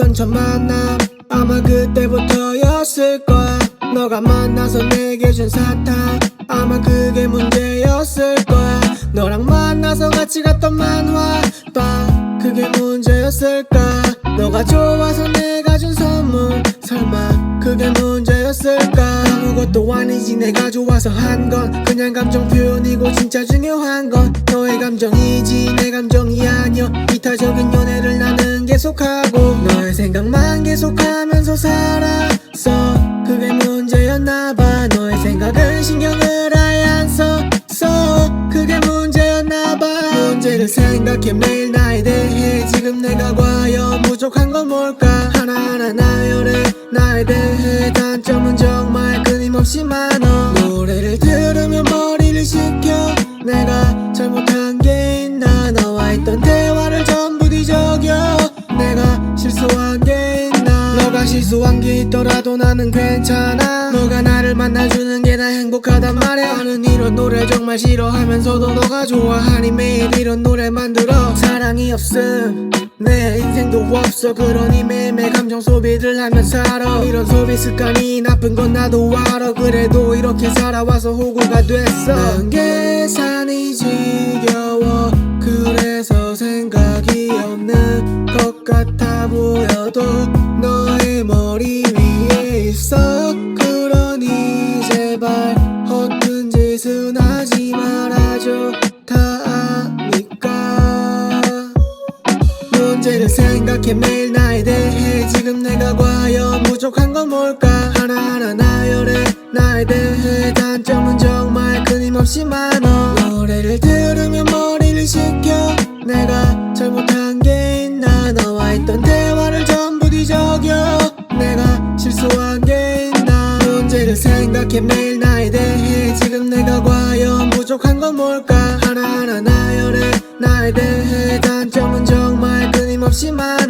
좋았던 첫 만남 아마 그때부터였을 거야. 너가 만나서 내게 준 사탕 아마 그게 문제였을 거야. 너랑 만나서 같이 갔던 만화방 그게 문제였을까? 너가 좋아서 내가 준 선물 설마 그게 문제였을까? 아무것도 아니지 내가 좋아서 한 건 그냥 감정 표현이고 진짜 중요한 건 너의 감정이지 내 감정이 아니여 이타적인 연애를 나는 계속하고 너의 생각만 계속하면서 살았어. 그게 문제였나봐. 너의 생각은 신경을 아예 안 썼어. 그게 문제였나봐. 문제를 생각해 매일 나에 대해 지금 내가 과연 부족한 건 뭘까? 하나하나 나열해. 나에 대해 단점은 정말 끊임없이 많 실수한 게 있더라도 나는 괜찮아. 너가 나를 만나주는 게 나 행복하단 말이야. 나는 이런 노래 정말 싫어하면서도 너가 좋아하니 매일 이런 노래 만들어. 사랑이 없음. 내 인생도 없어. 그러니 매일매일 감정 소비를 하며 살아. 이런 소비 습관이 나쁜 건 나도 알아. 그래도 이렇게 살아와서 호구가 됐어. 난 계산이 지겨워 짓은 하지 말아줘. 다 아니까. 문제를 생각해 매일 나에 대해. 지금 내가 과연 부족한 건 뭘까? 하나하나 나열해. 나에 대해 단점은 정말 끊임없이 많아. 노래를 들으면 머리를 식혀. 내가 잘못한 게 있나? 너와 했던 대화를 전부 뒤적여. 내가 실수한 게 있나? 문제를 생각해 매일 나에 대해 부족한 건 뭘까? 하나하나 나열해. 나에 대해 단점은 정말 끊임없이 많아